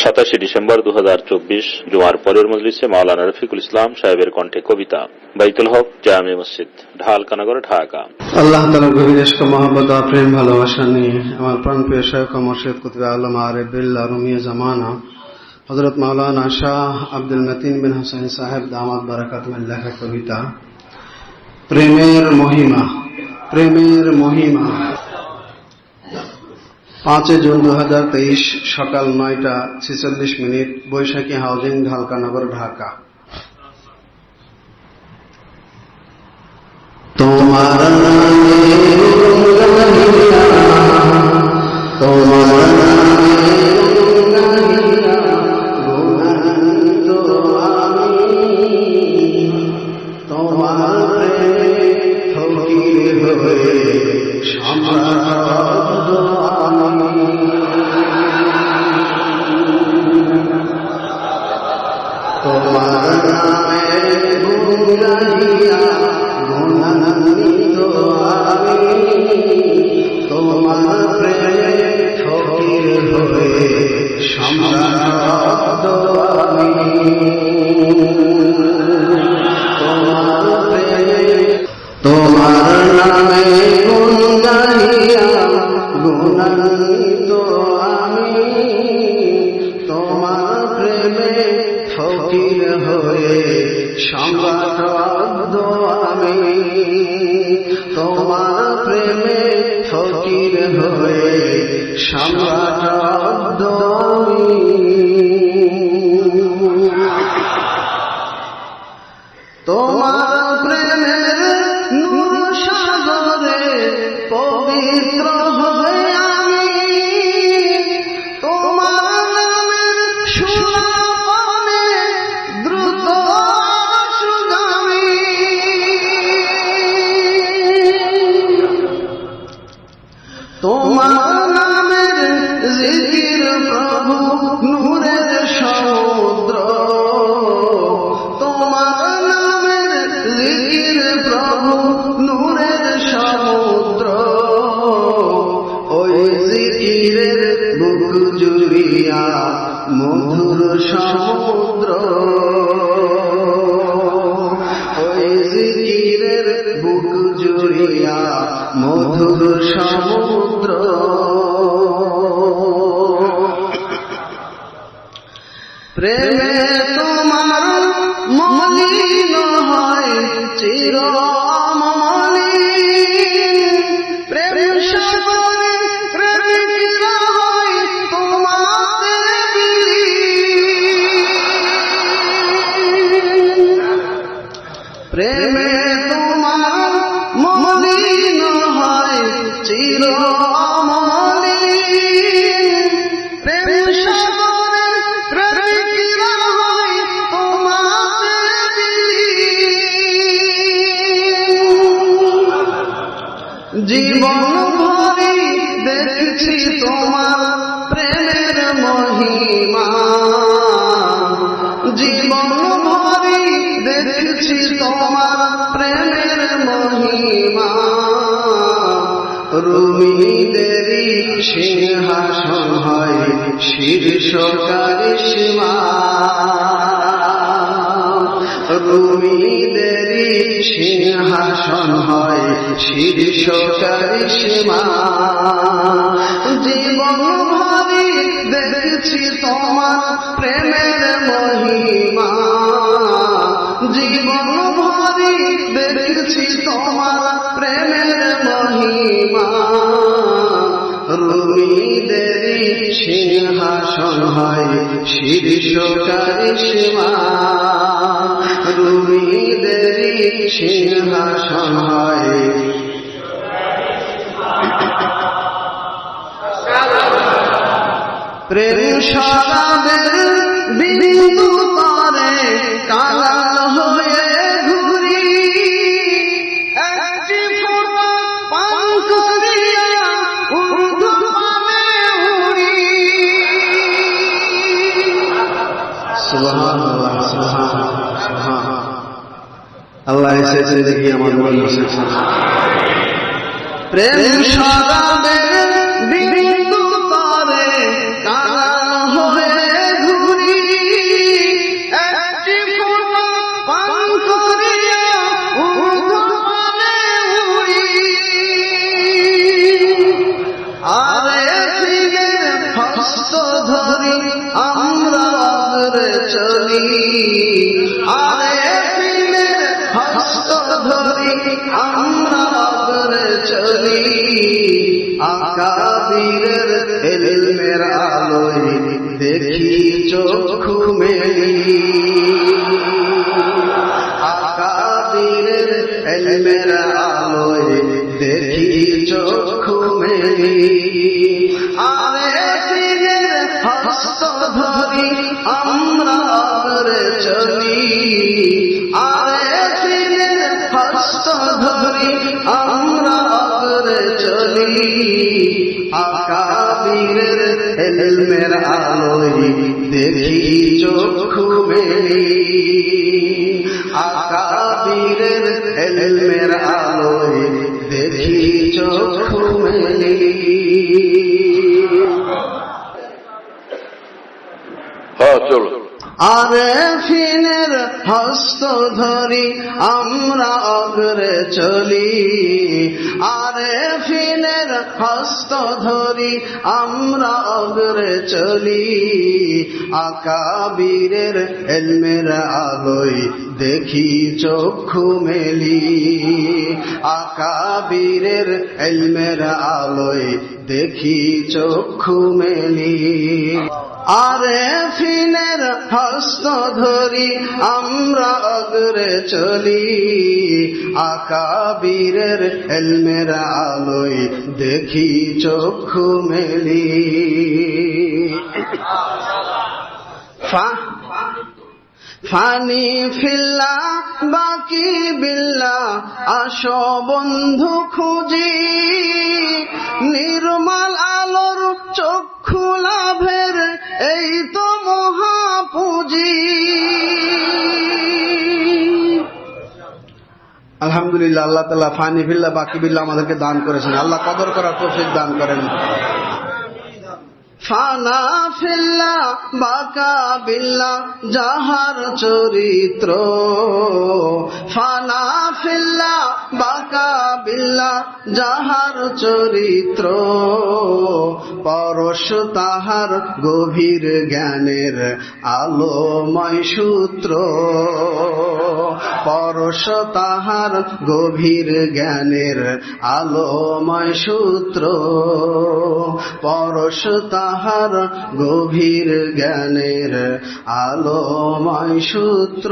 সাতাশে ডিসেম্বর দু হাজার চব্বিশ, জুমার পরের মজলিসে মাওলানা রফিকুল ইসলাম সাহেবের কণ্ঠে কবিতা। বাইতুল হক জামে মসজিদ ঢালকানগর ঢাকা। আল্লাহ তালার গভীর ইস্ক মহাব্বত প্রেম, ভালোবাসা নিয়ে আমার প্রাণ প্রিয় আলম আরেবিল্লা রুমিয়া জামানা হজরত মাওলানা শাহ আব্দুল মতিন বিন হোসেন সাহেব দামাত বারাকাত লেখা কবিতা, প্রেমের মহিমা প্রেমের মহিমা। পাঁচই জুন দু হাজার তেইশ সকাল নয়টা ছেচল্লিশ মিনিট বৈশাখী হাউজিং ঢালকানগর ঢাকা। তোমার গুণান্বিত আমি। তোমার প্রেমে ফকির হয়ে সংবাদ আমি তোমার প্রেমে ফকির হয়ে সংবাদ আমি দেখছি তোমার প্রেমের মহিমা রুমিদেরই সিংহাসন হয় শীর্ষ কারিশ্মা রুমিদেরই সিংহাসন হয় শীর্ষ কারিশ্মা জীবন ভাবি দেখছি তোমার প্রেমের মহিমা। সিংহাসন হয় শীর্ষকারী সীমা রুমিদের সিংহাসন হয়। প্রেম সরাদের বিন্দু আল্লাহ এসেছে দেখি আমার মনে এসেছে প্রেম সদাবে আমরা অগ্রে চলি আকাবীরের এলমের আলোয় দেখি চক্ষু মেলি আকাবীরের এলমের আলোয় দেখি চক্ষু মেলি আরে ফিরের হস্ত ধরি আমরা অগ্রে চলি আরে আমরা অগ্রে চলি আকাবীরের হেলমের আলোয় দেখি চক্ষু মেলি আকাবীরের হেলমের আলোয় দেখি চক্ষু মেলি হ্যাঁ চলো আরে ফিনের হস্ত ধরি, আমরা অগ্রে চলি। আরে ফিনের হস্ত ধরি, আমরা অগ্রে চলি। আকাবীরের এলমের আলোয় দেখি চক্ষু মেলি। আকাবীরের এলমের আলোয় দেখি চক্ষু মেলি। আরে ফিনের হস্ত ধরি আমরা অগ্রে চলি। আকাবীরের এলমের আলোয় দেখি চক্ষু মেলি। ফানি ফিল্লা, বাকি বিল্লা, আসো বন্ধু খুঁজি। নির্মল আলোর চক্ষু লাভের এই তো মহাপুঁজি। আলহামদুলিল্লাহ, আল্লাহ তালা ফানি ফিল্লা, বাকি বিল্লা আমাদেরকে দান করেছেন। আল্লাহ কদর করার তৌফিক দান করেন। ফানা ফেল্লা বাকা বিল্লা যাহার চরিত্র। ফানা ফেল্লা বাকা বিল্লা যাহার চরিত্র। পরশ তাহার গভীর জ্ঞানের আলোময় সূত্র। পরশ তাহার গভীর জ্ঞানের আলোময় সূত্র। পরশ তাহার গভীর জ্ঞানের আলোময় সূত্র।